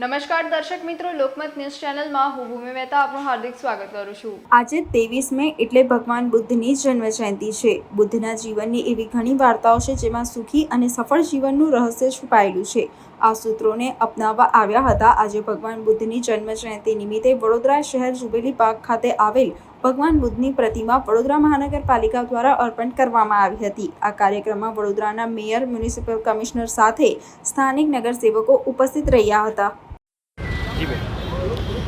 નમસ્કાર દર્શક મિત્રો, લોકમત ન્યૂઝ ચેનલમાં હું ભૂમિ મહેતા આપનું હાર્દિક સ્વાગત કરું છું. આજે ત્રેવીસ મે એટલે ભગવાન બુદ્ધની જન્મ જયંતિ છે. બુદ્ધના જીવનની એવી ઘણી વાર્તાઓ છે જેમાં સુખી અને સફળ જીવનનું રહસ્ય છુપાયેલું છે. આ સૂત્રોને અપનાવવા આવ્યા હતા આજે ભગવાન બુદ્ધની જન્મ જયંતિ નિમિત્તે વડોદરા શહેર જુબેલી પાર્ક ખાતે આવેલ ભગવાન બુદ્ધની પ્રતિમા વડોદરા મહાનગરપાલિકા દ્વારા અર્પણ કરવામાં આવી હતી. આ કાર્યક્રમમાં વડોદરાના મેયર, મ્યુનિસિપલ કમિશનર સાથે સ્થાનિક નગરસેવકો ઉપસ્થિત રહ્યા હતા.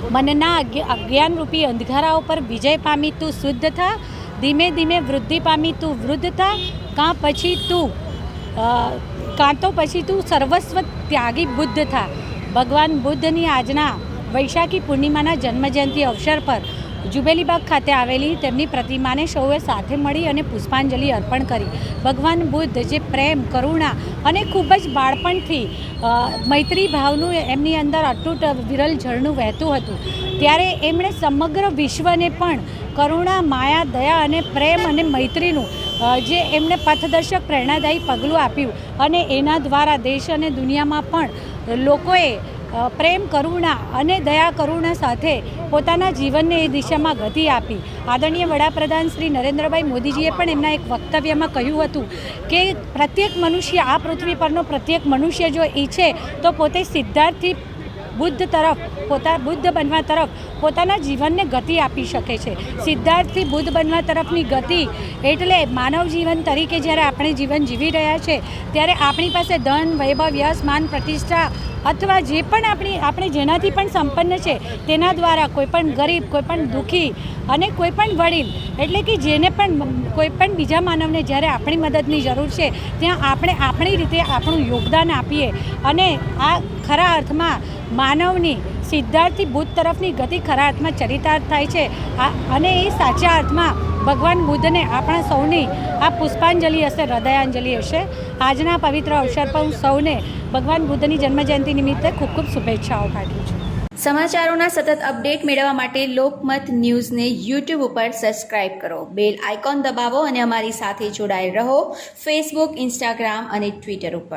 મનના અજ્ઞાનરૂપી અંધકારા ઉપર વિજય પામી તું શુદ્ધ થા, ધીમે ધીમે વૃદ્ધિ પામી તું વૃદ્ધ થા, કાં પછી તું કાં તો પછી તું સર્વસ્વ ત્યાગી બુદ્ધ થા. ભગવાન બુદ્ધની આજના વૈશાખી પૂર્ણિમાના જન્મજયંતિ અવસર પર જુબેલીબાગ ખાતે આવેલી તેમની પ્રતિમાને સૌએ સાથે મળી અને પુષ્પાંજલિ અર્પણ કરી. ભગવાન બુદ્ધ, જે પ્રેમ, કરુણા અને ખૂબ જ બાળપણથી મૈત્રી ભાવનું એમની અંદર અતૂટ વિરલ ઝરણું વહેતું હતું. ત્યારે એમણે સમગ્ર વિશ્વને પણ કરુણા, માયા, દયા અને પ્રેમ અને મૈત્રીનું જે એમણે પથદર્શક પ્રેરણાદાયી પગલું આપ્યું. અને એના દ્વારા દેશ અને દુનિયામાં પણ લોકોએ પ્રેમ, કરુણા અને દયા, કરુણા સાથે પોતાના જીવનને એ દિશામાં ગતિ આપી. આદરણીય વડાપ્રધાન શ્રી નરેન્દ્રભાઈ મોદીજીએ પણ એમના એક વક્તવ્યમાં કહ્યું હતું કે પ્રત્યેક મનુષ્ય, આ પૃથ્વી પરનો પ્રત્યેક મનુષ્ય જો ઈચ્છે તો પોતે સિદ્ધાર્થથી બુદ્ધ તરફ, પોતા બુદ્ધ બનવા તરફ પોતાના જીવનને ગતિ આપી શકે છે. સિદ્ધાર્થથી બુદ્ધ બનવા તરફની ગતિ એટલે માનવ જીવન તરીકે જ્યારે આપણે જીવન જીવી રહ્યા છે, ત્યારે આપણી પાસે ધન, વૈભવ, યશ, માન, પ્રતિષ્ઠા અથવા જે પણ આપણી, આપણે જેનાથી પણ સંપન્ન છે, તેના દ્વારા કોઈપણ ગરીબ, કોઈ પણ દુઃખી અને કોઈપણ વડીલ, એટલે કે જેને પણ કોઈપણ બીજા માનવને જ્યારે આપણી મદદની જરૂર છે, ત્યાં આપણે આપણી રીતે આપણું યોગદાન આપીએ અને આ ખરા અર્થમાં માનવની સિદ્ધાર્થથી બુદ્ધ તરફની ગતિ ખરા અર્થમાં ચરિતાર્થ થાય છે. અને એ સાચા અર્થમાં ભગવાન બુદ્ધને આપણા સૌની આ પુષ્પાંજલિ હશે, હૃદયાંજલિ હશે. આજના પવિત્ર અવસર પર હું સૌને ભગવાન બુદ્ધની જન્મજયંતિ નિમિત્તે ખૂબ ખૂબ શુભેચ્છાઓ પાઠવું છું. સમાચારોના સતત અપડેટ મેળવવા માટે લોકમત ન્યૂઝને યુટ્યુબ ઉપર સબસ્ક્રાઇબ કરો. બેલ આઇકોન દબાવો અને અમારી સાથે જોડાયેલ રહો. ફેસબુક ઇન્સ્ટાગ્રામ અને ટ્વિટર ઉપર.